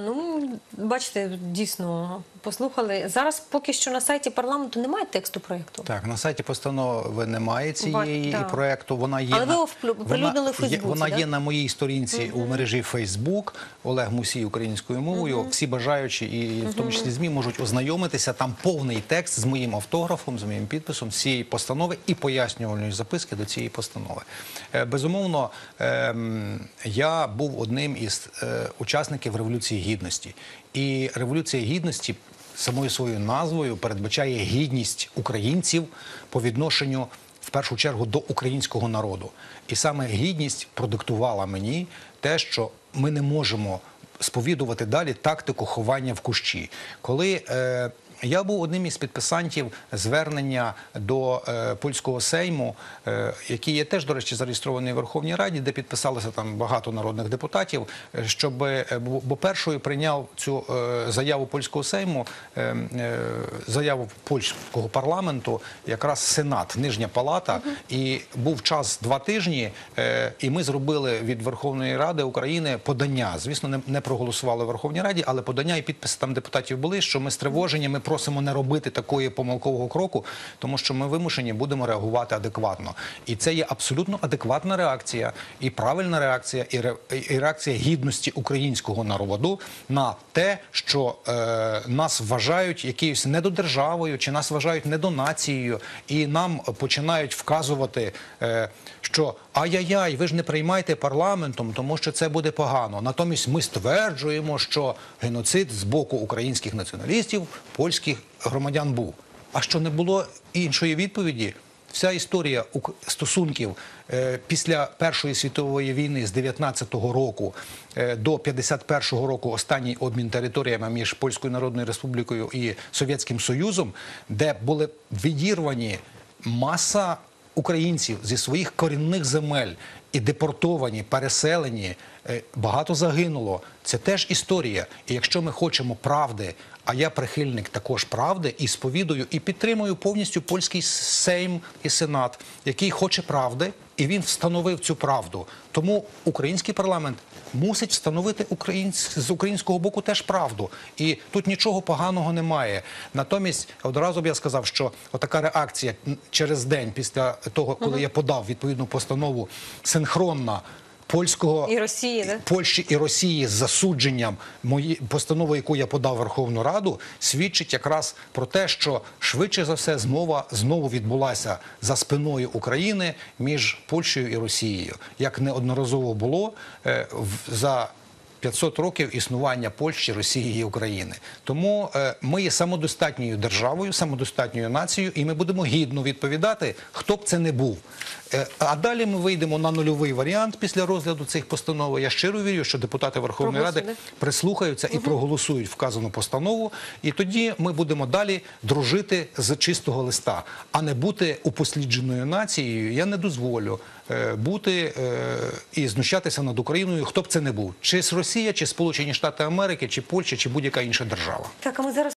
Ну, бачите, дійсно послухали. Зараз поки що на сайті парламенту немає тексту проєкту. Так, на сайті постанови немає цієї Ба- так. проекту. Вона є Але ви на- вплю- оприлюднили в Фейсбуці, вона да? є на моїй сторінці у мережі Фейсбук Олег Мусій українською мовою. Всі бажаючі, і в тому числі змі можуть ознайомитися. Там повний текст з моїм автографом, з моїм підписом цієї постанови і пояснювальної записки до цієї постанови. Е, Безумовно, ем, я був одним із е, учасників революції гідності, і революція гідності самою своєю назвою передбачає гідність українців по відношенню в першу чергу до українського народу. І саме гідність продиктувала мені те, що ми не можемо сповідувати далі тактику ховання в кущі. Коли е, я був одним із підписантів звернення до е, польського сейму, е, який є теж, до речі, зареєстрований в Верховній Раді, де підписалося там багато народних депутатів, е, щоб е, бо першою прийняв цю е, заяву польського сейму, е, е, заяву польського парламенту, якраз Сенат, Нижня Палата, і був час два тижні, е, і ми зробили від Верховної Ради України подання. Звісно, не, не проголосували в Верховній Раді, але подання і підписи там депутатів були, що ми стривожені, ми просимо не робити такої помилкового кроку, тому що ми вимушені будемо реагувати адекватно. І це є абсолютно адекватна реакція і правильна реакція, і, ре, і реакція гідності українського народу на те, що е, нас вважають якоюсь недодержавою, чи нас вважають недонацією, і нам починають вказувати, е, що ай-яй-яй, ви ж не приймайте парламентом, тому що це буде погано. Натомість ми стверджуємо, що геноцид з боку українських націоналістів, польських громадян був. А що не було іншої відповіді? Вся історія стосунків е, після Першої світової війни з 19-го року е, до 51-го року останній обмін територіями між Польською Народною Республікою і Совєтським Союзом, де були відірвані маса українців зі своїх корінних земель і депортовані, переселені, е, багато загинуло. Це теж історія. І якщо ми хочемо правди, а я прихильник також правди і сповідую і підтримую повністю польський сейм і сенат, який хоче правди, і він встановив цю правду. Тому український парламент мусить встановити українсь... з українського боку теж правду. І тут нічого поганого немає. Натомість, одразу б я сказав, що отака реакція через день після того, коли я подав відповідну постанову синхронна. Польського І Росії, да? Польщі і Росії з засудженням мої постанови, яку я подав Верховну Раду, свідчить якраз про те, що швидше за все змова знову відбулася за спиною України між Польщею і Росією, як неодноразово було е, в- за 500 років існування Польщі, Росії і України. Тому е, ми є самодостатньою державою, самодостатньою нацією, і ми будемо гідно відповідати, хто б це не був. Е, а далі ми вийдемо на нульовий варіант після розгляду цих постанов. Я щиро вірю, що депутати Верховної Ради прислухаються і проголосують вказану постанову. І тоді ми будемо далі дружити з чистого листа, а не бути упослідженою нацією. Я не дозволю бути е, і знущатися над Україною, хто б це не був, чи з Росія, чи Сполучені Штати Америки, чи Польща, чи будь-яка інша держава. Так, ми зараз.